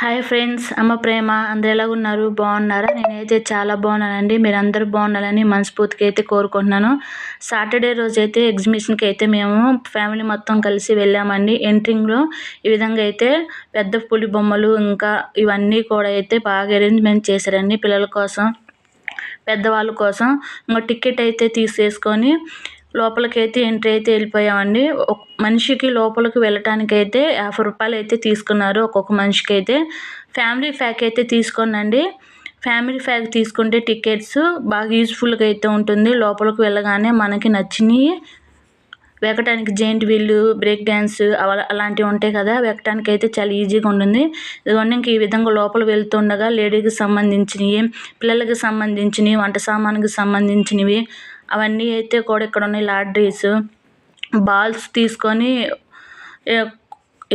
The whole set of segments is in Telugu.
హాయ్ ఫ్రెండ్స్ అమ్మ ప్రేమ అందరు ఎలా ఉన్నారు? బాగున్నారా? నేనైతే చాలా బాగున్నానండి. మీరు అందరూ బాగున్నారని మనస్ఫూర్తిగా అయితే కోరుకుంటున్నాను. సాటర్డే రోజు అయితే ఎగ్జిబిషన్కి అయితే మేము ఫ్యామిలీ మొత్తం కలిసి వెళ్ళామండి. ఎంట్రింగ్లో ఈ విధంగా అయితే పెద్ద పులి బొమ్మలు ఇంకా ఇవన్నీ కూడా అయితే బాగా అరేంజ్మెంట్ చేశారండి పిల్లల కోసం పెద్దవాళ్ళ కోసం. ఇంకా టికెట్ అయితే తీసేసుకొని లోపలికి అయితే ఎంట్రీ అయితే వెళ్ళిపోయామండి. మనిషికి లోపలికి వెళ్ళటానికి అయితే యాభై రూపాయలు అయితే తీసుకున్నారు ఒక్కొక్క మనిషికి అయితే ఫ్యామిలీ ప్యాక్ అయితే తీసుకోనండి. ఫ్యామిలీ ప్యాక్ తీసుకుంటే టికెట్స్ బాగా యూజ్ఫుల్గా అయితే ఉంటుంది. లోపలికి వెళ్ళగానే మనకి నచ్చినవి వెక్కటానికి జెయింట్ వీళ్ళు బ్రేక్ డ్యాన్స్ అలాంటివి ఉంటాయి కదా వెక్కటానికి అయితే చాలా ఈజీగా ఉంటుంది. ఇదిగోండి ఇంక ఈ విధంగా లోపల వెళ్తుండగా లేడీకి సంబంధించినవి పిల్లలకి సంబంధించినవి వంట సామాన్కి సంబంధించినవి అవన్నీ అయితే కూడా ఇక్కడ ఉన్నాయి లాడ్రీస్ బాల్స్ తీసుకొని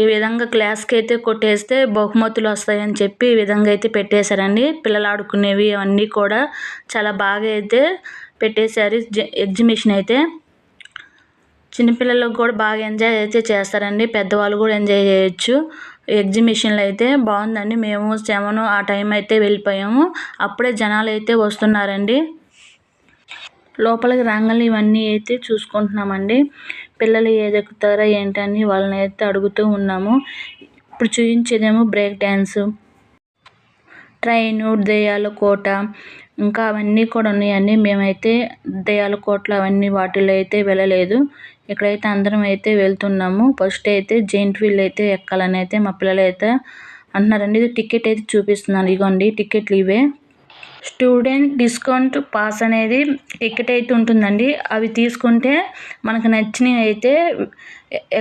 ఈ విధంగా క్లాస్కి అయితే కొట్టేస్తే బహుమతులు వస్తాయని చెప్పి ఈ విధంగా అయితే పెట్టేశారండి. పిల్లలు ఆడుకునేవి అవన్నీ కూడా చాలా బాగా అయితే పెట్టేశారు. ఎగ్జిబిషన్ అయితే చిన్నపిల్లలకు కూడా బాగా ఎంజాయ్ అయితే చేస్తారండి. పెద్దవాళ్ళు కూడా ఎంజాయ్ చేయొచ్చు. ఎగ్జిబిషన్లో అయితే బాగుందండి. మేము సెవెన్ ఆ టైం అయితే వెళ్ళిపోయాము. అప్పుడే జనాలు అయితే వస్తున్నారండి. లోపలికి రాగానే ఇవన్నీ అయితే చూసుకుంటున్నామండి. పిల్లలు ఏది ఏంటని వాళ్ళని అయితే అడుగుతూ ఉన్నాము. ఇప్పుడు చూపించేదేమో బ్రేక్ డ్యాన్సు ట్రైను దెయ్యాల కోట ఇంకా అవన్నీ కూడా ఉన్నాయండి. మేమైతే దెయ్యాల కోటలు అవన్నీ వాటిలో అయితే వెళ్ళలేదు. ఇక్కడైతే అందరం అయితే వెళ్తున్నాము. ఫస్ట్ అయితే జెయింట్ వీల్ అయితే ఎక్కాలని అయితే మా పిల్లలు అయితే అంటున్నారండి. ఇది టికెట్ అయితే చూపిస్తున్నాను. ఇగోండి టికెట్లు ఇవే. స్టూడెంట్ డిస్కౌంట్ పాస్ అనేది టికెట్ అయితే ఉంటుందండి. అవి తీసుకుంటే మనకు నచ్చినవి అయితే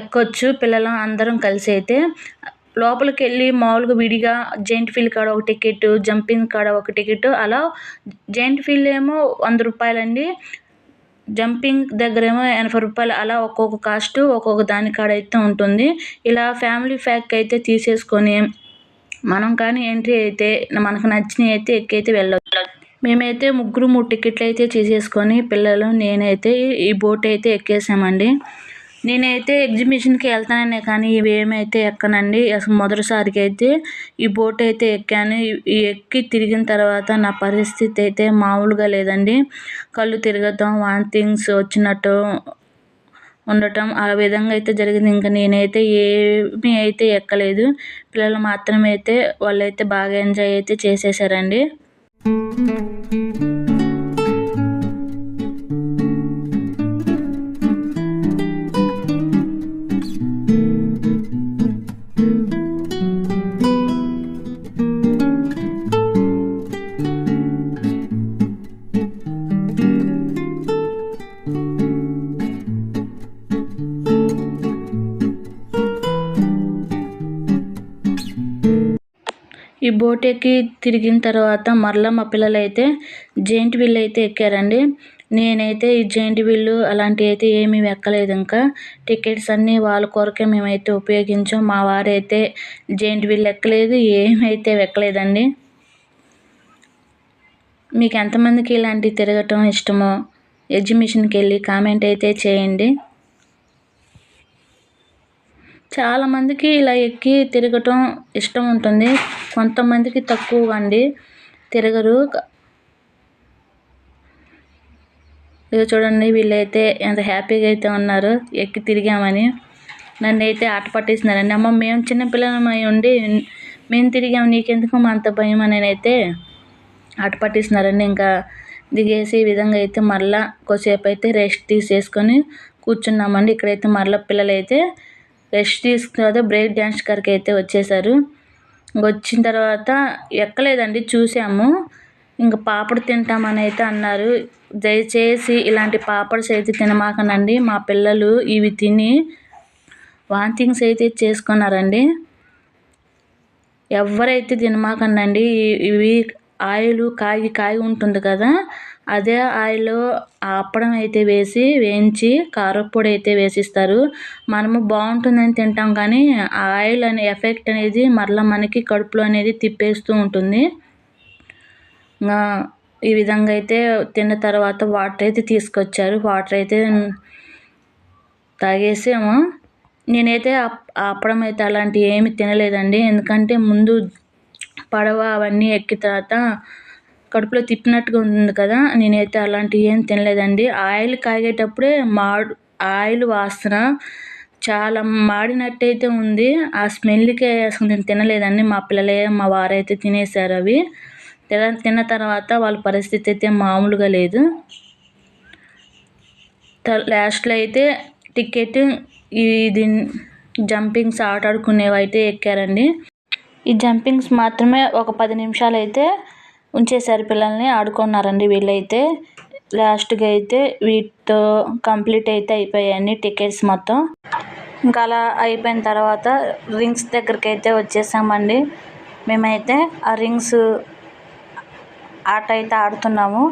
ఎక్కొచ్చు పిల్లలం అందరం కలిసి అయితే. లోపలికి వెళ్ళి మామూలుగా విడిగా జెయింట్ ఫీల్ కాడ ఒక టికెట్ జంపింగ్ కాడ ఒక టికెట్ అలా జెయింట్ ఫీల్ ఏమో వంద రూపాయలండి. జంపింగ్ దగ్గర ఏమో ఎనభై రూపాయలు అలా ఒక్కొక్క కాస్ట్ ఒక్కొక్క దాని కాడ అయితే ఉంటుంది. ఇలా ఫ్యామిలీ ప్యాక్ అయితే తీసేసుకొని మనం కానీ ఎంట్రీ అయితే మనకు నచ్చినవి అయితే ఎక్కైతే వెళ్ళవచ్చు మేమైతే ముగ్గురు మూడు టికెట్లు అయితే చేసేసుకొని పిల్లలు నేనైతే ఈ బోట్ అయితే ఎక్కేసామండి. నేనైతే ఎగ్జిబిషన్కి వెళ్తాననే కానీ ఇవేమైతే ఎక్కనండి. అసలు మొదటిసారికి అయితే ఈ బోట్ అయితే ఎక్కాను ఎక్కి తిరిగిన తర్వాత నా పరిస్థితి అయితే మామూలుగా లేదండి. కళ్ళు తిరగటం వాంతింగ్స్ వచ్చినట్టు ఉండటం ఆ విధంగా అయితే జరిగింది. ఇంకా నేనైతే ఏమీ అయితే ఎక్కలేదు. పిల్లలు మాత్రమే అయితే వాళ్ళైతే బాగా ఎంజాయ్ అయితే చేసేసారండి. うん。ఈ బోట్ ఎక్కి తిరిగిన తర్వాత మరలా మా పిల్లలు అయితే జెయింట్ వీల్ అయితే ఎక్కారండి. నేనైతే ఈ జెయింట్ వీళ్ళు అలాంటివి అయితే ఏమీ ఎక్కలేదు ఇంకా. టికెట్స్ అన్నీ వాళ్ళ కొరకే మేమైతే ఉపయోగించాం. మా వారైతే జెయింట్ వీల్ ఎక్కలేదు ఏమైతే ఎక్కలేదండి. మీకు ఎంతమందికి ఇలాంటివి తిరగటం ఇష్టమో ఎగ్జిబిషన్కి వెళ్ళి కామెంట్ అయితే చేయండి. చాలామందికి ఇలా ఎక్కి తిరగటం ఇష్టం ఉంటుంది. కొంతమందికి తక్కువ అండి. తిరగరు. ఇక చూడండి వీళ్ళైతే ఎంత హ్యాపీగా అయితే ఉన్నారు. ఎక్కి తిరిగామని. నన్ను అయితే ఆట పట్టిస్తున్నారండి అమ్మ మేము చిన్నపిల్లలమై ఉండి మేము తిరిగాము నీకెందుకు మా అంత భయం అని అయితే ఆట పట్టేసినారండి. ఇంకా దిగేసి ఈ విధంగా అయితే మరలా కొద్దిసేపు అయితే రెస్ట్ తీసేసుకొని కూర్చున్నామండి. ఇక్కడైతే మరలా పిల్లలైతే రెస్ట్ తీసుకున్న బ్రేక్ డ్యాన్స్ కాడికి అయితే వచ్చేసారు. వచ్చిన తర్వాత ఎక్కలేదండి చూసాము. ఇంకా పాపడు తింటామని అయితే అన్నారు. దయచేసి ఇలాంటి పాపడ్స్ అయితే తినమాకనండి మా పిల్లలు ఇవి తిని వాంతింగ్స్ అయితే చేసుకున్నారండి. ఎవరైతే తినమాకండి ఇవి ఆయిల్ కాగి కాగి ఉంటుంది కదా అదే ఆయిల్లో అప్పడం అయితే వేసి వేయించి కారప్పొడి అయితే వేసిస్తారు. మనము బాగుంటుందని తింటాం కానీ ఆ ఆయిల్ అనే ఎఫెక్ట్ అనేది మరలా మనకి కడుపులో అనేది తిప్పేస్తూ ఉంటుంది. ఈ విధంగా అయితే తిన్న తర్వాత వాటర్ అయితే తీసుకొచ్చారు. వాటర్ అయితే తాగేసాము. నేనైతే అప్పడం అయితే అలాంటివి ఏమి తినలేదండి. ఎందుకంటే ముందు పడవ అవన్నీ ఎక్కిన తర్వాత కడుపులో తిప్పినట్టుగా ఉంది కదా నేనైతే అలాంటివి ఏం తినలేదండి. ఆయిల్ కాగేటప్పుడే మాడు ఆయిల్ వాసన చాలా మాడినట్టయితే ఉంది. ఆ స్మెల్కే అసలు నేను తినలేదండి. మా పిల్లలే మా వారైతే తినేసారు అవి. తిన తిన్న తర్వాత వాళ్ళ పరిస్థితి అయితే మామూలుగా లేదు. లాస్ట్లో అయితే టికెట్ ఇది జంపింగ్స్ ఆట ఆడుకునేవి అయితే ఎక్కారండి. ఈ జంపింగ్స్ మాత్రమే ఒక పది నిమిషాలు అయితే ఉంచేశారు పిల్లల్ని ఆడుకున్నారండి వీళ్ళైతే. లాస్ట్గా అయితే వీటితో కంప్లీట్ అయితే అయిపోయాయండి టికెట్స్ మొత్తం. ఇంకా అలా అయిపోయిన తర్వాత రింగ్స్ దగ్గరికి అయితే వచ్చేసామండి. మేమైతే ఆ రింగ్స్ ఆట అయితే ఆడుతున్నాము.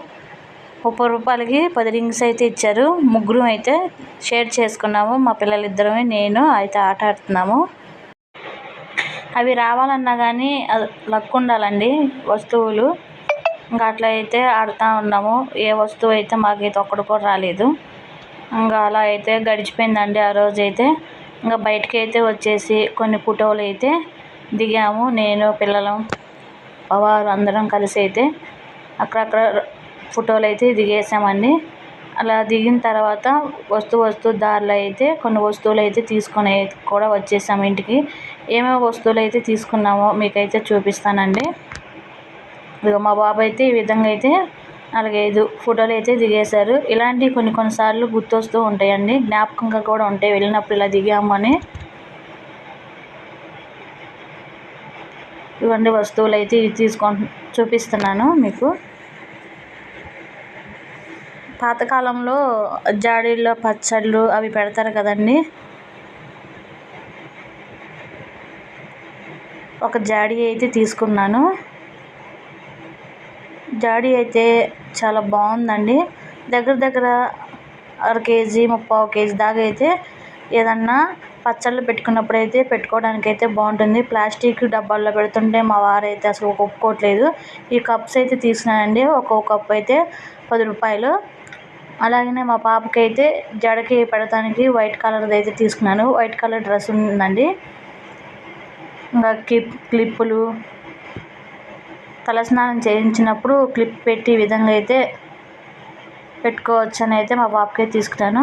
ముప్పై రూపాయలకి పది రింగ్స్ అయితే ఇచ్చారు. ముగ్గురు అయితే షేర్ చేసుకున్నాము. మా పిల్లలిద్దరమే నేను అయితే ఆట ఆడుతున్నాము. అవి రావాలన్నా కానీ లక్ ఉండాలండి వస్తువులు. ఇంకా అట్లా అయితే ఆడుతూ ఉన్నాము. ఏ వస్తువు అయితే మాకైతే ఒక్కడు కూడా రాలేదు. ఇంకా అలా అయితే గడిచిపోయిందండి ఆ రోజు అయితే. ఇంకా బయటకి అయితే వచ్చేసి కొన్ని ఫోటోలు అయితే దిగాము. నేను పిల్లలు వారు అందరం కలిసి అయితే అక్కడక్కడ ఫోటోలు అయితే దిగేసామండి. అలా దిగిన తర్వాత వస్తూ వస్తూ దారిలో అయితే కొన్ని వస్తువులు అయితే తీసుకొని కూడా వచ్చేసాము ఇంటికి. ఏమేమి వస్తువులు అయితే తీసుకున్నామో మీకైతే చూపిస్తానండి. ఇక మా బాబు అయితే ఈ విధంగా అయితే నాలుగైదు ఫోటోలు అయితే దిగేశారు. ఇలాంటివి కొన్ని కొన్నిసార్లు గుర్తొస్తూ ఉంటాయండి. జ్ఞాపకంగా కూడా ఉంటాయి. వెళ్ళినప్పుడు ఇలా దిగాము అని. ఇవన్నీ వస్తువులు అయితే ఇవి తీసుకొని చూపిస్తున్నాను మీకు. పాతకాలంలో జాడీల్లో పచ్చళ్ళు అవి పెడతారు కదండి. ఒక జాడీ అయితే తీసుకున్నాను. జాడీ అయితే చాలా బాగుందండి. దగ్గర దగ్గర అర కేజీ ముప్పావు కేజీ దాకా అయితే ఏదన్నా పచ్చళ్ళు పెట్టుకున్నప్పుడు అయితే పెట్టుకోవడానికి అయితే బాగుంటుంది. ప్లాస్టిక్ డబ్బాల్లో పెడుతుంటే మా వారైతే అసలు ఒప్పుకోవట్లేదు. ఈ కప్స్ అయితే తీసుకున్నానండి. ఒక్కొక్క కప్ అయితే పది రూపాయలు. అలాగనే మా పాపకి అయితే జడకి పెడతానికి వైట్ కలర్ది అయితే తీసుకున్నాను. వైట్ కలర్ డ్రెస్ ఉందండి. ఇంకా క్లిప్ క్లిప్పులు తలస్నానం చేయించినప్పుడు క్లిప్ పెట్టి ఈ విధంగా అయితే పెట్టుకోవచ్చు అని అయితే మా పాపకి తీసుకున్నాను.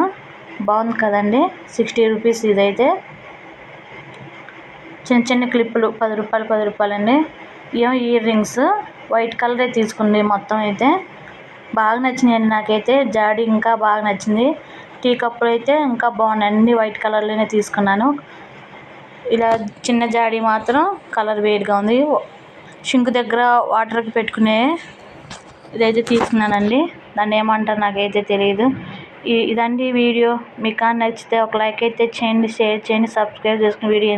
బాగుంది కదండి? సిక్స్టీ రూపీస్ ఇదైతే. చిన్న చిన్న క్లిప్పులు పది రూపాయలు పది రూపాయలు అండి ఏమో ఇయర్ రింగ్స్. వైట్ కలరే తీసుకుంది మొత్తం అయితే. బాగా నచ్చినాయండి నాకైతే. జాడీ ఇంకా బాగా నచ్చింది. టీ కప్పులు అయితే ఇంకా బాగున్నాయి. అన్ని వైట్ కలర్లోనే తీసుకున్నాను. ఇలా చిన్న జాడీ మాత్రం కలర్ వేడిగా ఉంది. షింక్ దగ్గర వాటర్కి పెట్టుకునే ఇదైతే తీసుకున్నానండి. దాన్ని ఏమంటారు నాకైతే తెలియదు ఇదండి వీడియో. మీకు నచ్చితే ఒక లైక్ అయితే చేయండి షేర్ చేయండి సబ్స్క్రైబ్ చేసుకుని వీడియో